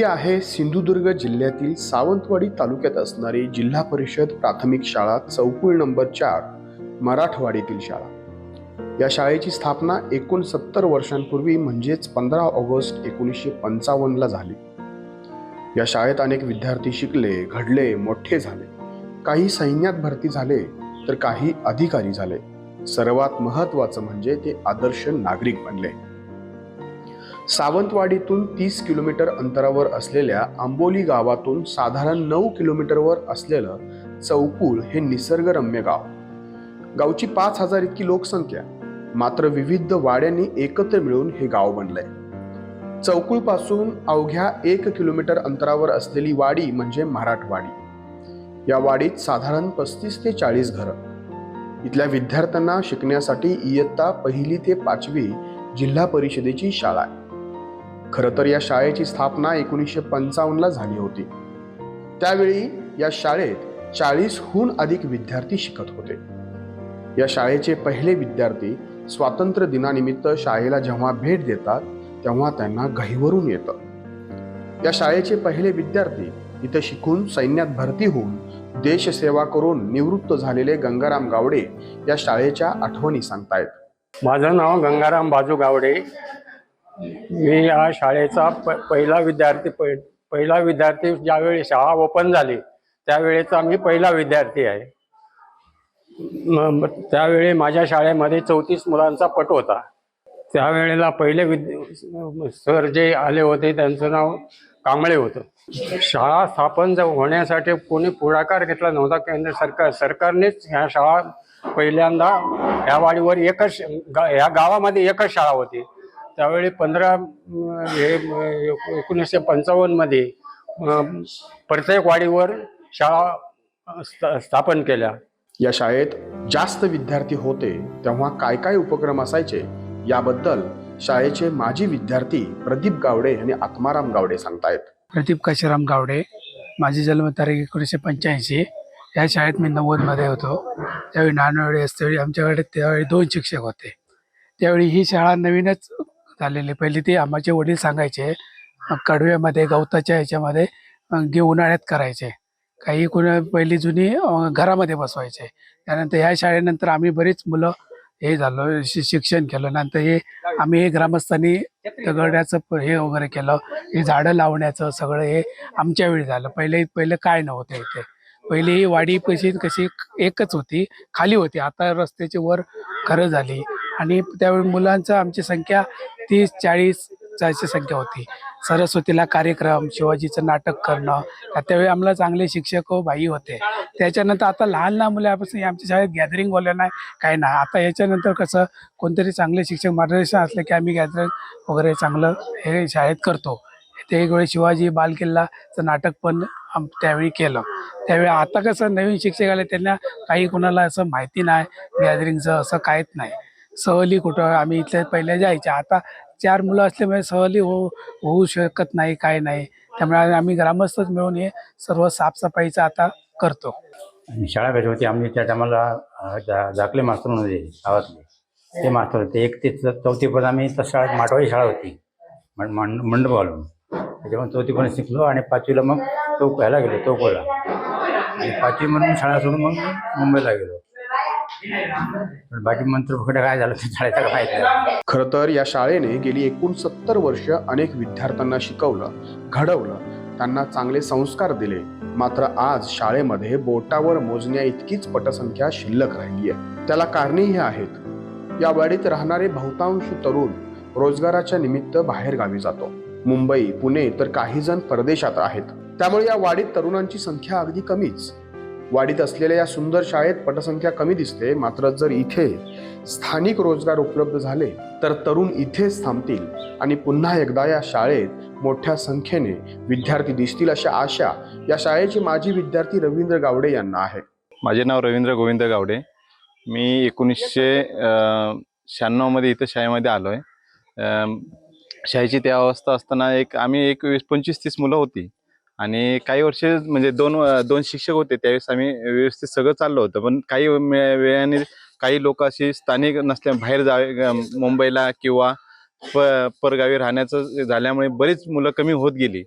ही आहे सिंधुदुर्ग जिल्ह्यातील सावंतवाडी तालुक्यात असणारी जिल्हा परिषद प्राथमिक शाळा चौकुळ नंबर चार मराठवाडीतील शाळा. या शाळेची स्थापना एकोणसत्तर वर्षांपूर्वी म्हणजेच पंधरा ऑगस्ट एकोणीसशे पंचावन्नला झाली. या शाळेत अनेक विद्यार्थी शिकले घडले मोठे झाले. काही सैन्यात भरती झाले तर काही अधिकारी झाले. सर्वात महत्वाचं म्हणजे ते आदर्श नागरिक बनले. सावंतवाडीतून तीस किलोमीटर अंतरावर असलेल्या आंबोली गावातून साधारण नऊ किलोमीटरवर असलेलं चौकूळ हे निसर्गरम्य गाव. गावची पाच हजार इतकी लोकसंख्या मात्र विविध वाड्यांनी एकत्र मिळून हे गाव बनलंय. चौकुळपासून अवघ्या एक किलोमीटर अंतरावर असलेली वाडी म्हणजे मराठवाडी. या वाडीत साधारण पस्तीस ते चाळीस घरं. इथल्या विद्यार्थ्यांना शिकण्यासाठी इयत्ता पहिली ते पाचवी जिल्हा परिषदेची शाळा आहे. खरं तर या शाळेची स्थापना एकोणीसशे पंचावन्नला झाली होती. त्यावेळी या शाळेत चाळीसहून अधिक विद्यार्थी शिकत होते. या शाळेचे पहिले विद्यार्थी स्वातंत्र्य दिनानिमित्त शाळेला जेव्हा भेट देतात तेव्हा त्यांना घाईवरून येतं. या शाळेचे पहिले विद्यार्थी इथे शिकून सैन्यात भरती होऊन देशसेवा करून निवृत्त झालेले गंगाराम गावडे या शाळेच्या आठवणी सांगतायत. माझं नाव गंगाराम बाजू गावडे. मी या शाळेचा प पहिला विद्यार्थी पै पहिला विद्यार्थी ज्यावेळी शाळा ओपन झाली त्यावेळेचा मी पहिला विद्यार्थी आहे. त्यावेळी माझ्या शाळेमध्ये चौतीस मुलांचा पट होता. त्यावेळेला पहिले विद्य सर जे आले होते त्यांचं नाव कांबळे होतं. शाळा स्थापन होण्यासाठी कोणी पुढाकार घेतला नव्हता केंद्र सरकार सरकारनेच ह्या शाळा पहिल्यांदा ह्या वाडीवर एकच गा ह्या गावामध्ये एकच शाळा होती. त्यावेळी पंधरा हे एकोणीसशे पंचावन्नमध्ये प्रत्येक वाडीवर शाळा स्था- स्थापन केल्या. या शाळेत जास्त विद्यार्थी होते तेव्हा काय काय उपक्रम असायचे याबद्दल शाळेचे माजी विद्यार्थी प्रदीप गावडे आणि आत्माराम गावडे सांगतायत. प्रदीप काशीराम गावडे माझी जन्मतारीख एकोणीसशे पंच्याऐंशी. या शाळेत मी नव्वदमध्ये होतो. त्यावेळी नानवडे असतेवेळी आमच्याकडे त्यावेळी दोन शिक्षक होते. त्यावेळी ही शाळा नवीनच झालेले. पहिले ती आम्हाचे वडील सांगायचे कडव्यामध्ये गवताच्या ह्याच्यामध्ये अं, गे उन्हाळ्यात करायचे. काही कोण पहिली जुनी घरामध्ये बसवायचे. त्यानंतर ह्या शाळेनंतर आम्ही बरीच मुलं हे झालो शि- शिक्षण केलं. नंतर हे आम्ही हे ग्रामस्थांनी दगडाचं प- हे वगैरे केलं. हे झाडं लावण्याचं सगळं हे आमच्या वेळी झालं. पहिले पहिले काय नव्हतं इथे. पहिले ही वाडी कशी कशी एकच होती खाली होती. आता रस्त्याची वर खरं झाली. आणि त्यावेळी मुलांचं आमची संख्या तीस चाळीस जायची संख्या होती. सरस्वतीला कार्यक्रम शिवाजीचं नाटक करणं त्यावेळी आम्हाला चांगले शिक्षक व बाई होते. त्याच्यानंतर आता लहान लहान मुलापासून आमच्या शाळेत गॅदरिंग बोललं नाही काय नाही. आता याच्यानंतर कसं कोणतरी चांगले शिक्षक मार्गदर्शन असले की आम्ही गॅदरिंग वगैरे चांगलं हे शाळेत करतो. ते एक वेळी शिवाजी बालकिल्लाचं नाटक पण आम- त्यावेळी केलं. त्यावेळी आता कसं नवीन शिक्षक आले त्यांना काही कोणाला असं माहिती नाही गॅदरिंगचं असं काहीच नाही. सहली कुठं? आम्ही इथल्या पहिल्या जायच्या आता चार मुलं असल्यामुळे सहली हो होऊ शकत नाही काय नाही. त्यामुळे आम्ही ग्रामस्थच मिळून हे सर्व साफसफाईचं आता करतो. आणि शाळा कशी होती. आम्ही त्या टायमाला झाकले मास्तर म्हणून होते गावातले. ते मास्तर होते. एक ते चौथी चौथीपर्यंत आम्ही त्या शाळेत माटवाडी शाळा होती. मंड- मंडप घालून. त्याच्यामुळे चौथीपर्यंत शिकलो आणि पाचवीला मग चौक ह्याला गेलो चौकोला. आणि पाचवी म्हणून शाळा सोडून मग मुंबईला गेलो. पण बाकी मंत्र काय झालं ते काय माहिती खरं तर या शाळेने गेली एकूण सत्तर वर्ष अनेक विद्यार्थ्यांना शिकवलं घडवलं त्यांना चांगले संस्कार दिले. मात्र आज शाळेमध्ये बोटावर मोजण्या इतकीच पटसंख्या शिल्लक राहिली आहे. त्याला कारणेही आहेत. या वाडीत राहणारे बहुतांश तरुण रोजगाराच्या निमित्त बाहेर गावी जातो. मुंबई पुणे तर काही जण परदेशात आहेत. त्यामुळे या वाडीत तरुणांची संख्या अगदी कमीच. वाढीत असलेल्या या सुंदर शाळेत पटसंख्या कमी दिसते मात्र जर इथे स्थानिक रोजगार उपलब्ध झाले तर तरुण इथेच थांबतील आणि पुन्हा एकदा या शाळेत मोठ्या संख्येने विद्यार्थी दिसतील अशा आशा या शाळेचे माजी विद्यार्थी रवींद्र गावडे यांना आहे. माझे नाव रवींद्र गोविंद गावडे. मी एकोणीसशे शहाण्णवमध्ये इथं शाळेमध्ये आलो आहे शाळेची त्या अवस्था असताना एक आम्ही एक वीस पंचवीस तीस मुलं होती. आणि काही वर्ष म्हणजे दोन दोन शिक्षक होते त्यावेळेस आम्ही व्यवस्थित सगळं चाललं होतं. पण काही वेळाने काही लोक अशी स्थानिक नसल्या बाहेर जावे मुंबईला किंवा प परगावी राहण्याचं झाल्यामुळे बरीच मुलं कमी होत गेली.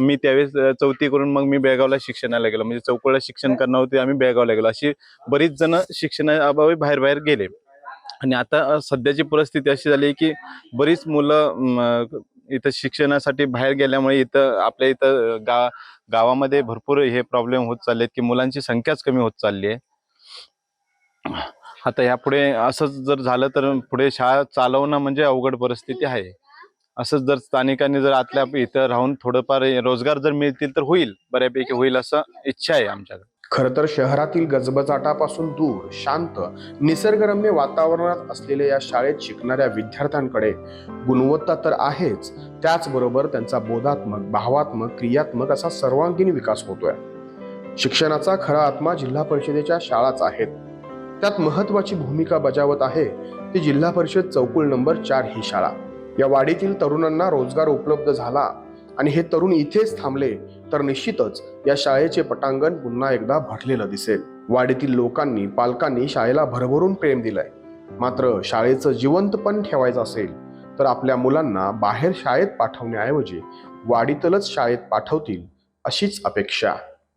मी त्यावेळेस चौथी करून मग मी बेळगावला शिक्षणाला गेलो. म्हणजे चौकोळला शिक्षण करणार होते आम्ही बेळगावला गेलो. अशी बरीच जण शिक्षणाअभावी बाहेर बाहेर गेले. आणि आता सध्याची परिस्थिती अशी झाली आहे की बरीच मुलं इथं शिक्षणासाठी बाहेर गेल्यामुळे इथं आपल्या इथं गा गावामध्ये भरपूर हे प्रॉब्लेम होत चालले आहेत की मुलांची संख्याच कमी होत चालली आहे आता यापुढे असंच जर झालं तर पुढे शाळा चालवणं म्हणजे अवघड परिस्थिती आहे. असंच जर स्थानिकांनी जर आतल्या इथं राहून थोडंफार रोजगार जर मिळतील तर होईल बऱ्यापैकी होईल असं इच्छा आहे आमच्याकडे. खरं तर शहरातील गजबजाटापासून दूर शांत निसर्गरम्य वातावरणात असलेल्या या शाळेत शिकणाऱ्या विद्यार्थ्यांकडे गुणवत्ता तर आहेच. त्याचबरोबर त्यांचा बोधात्मक भावात्मक क्रियात्मक असा सर्वांगीण विकास होतोय. शिक्षणाचा खरा आत्मा जिल्हा परिषदेच्या शाळाच आहेत. त्यात महत्वाची भूमिका बजावत आहे ती जिल्हा परिषद चौकुल नंबर चार ही शाळा. या वाडीतील तरुणांना रोजगार उपलब्ध झाला. आणि हे तरुण इथेच थांबले तर निश्चितच या शाळेचे पटांगण पुन्हा एकदा भरलेलं दिसेल. वाडीतील लोकांनी पालकांनी शाळेला भरभरून प्रेम दिलंय. मात्र शाळेचं जिवंतपण ठेवायचं असेल तर आपल्या मुलांना बाहेर शाळेत पाठवण्याऐवजी वाडीतलच शाळेत पाठवतील अशीच अपेक्षा.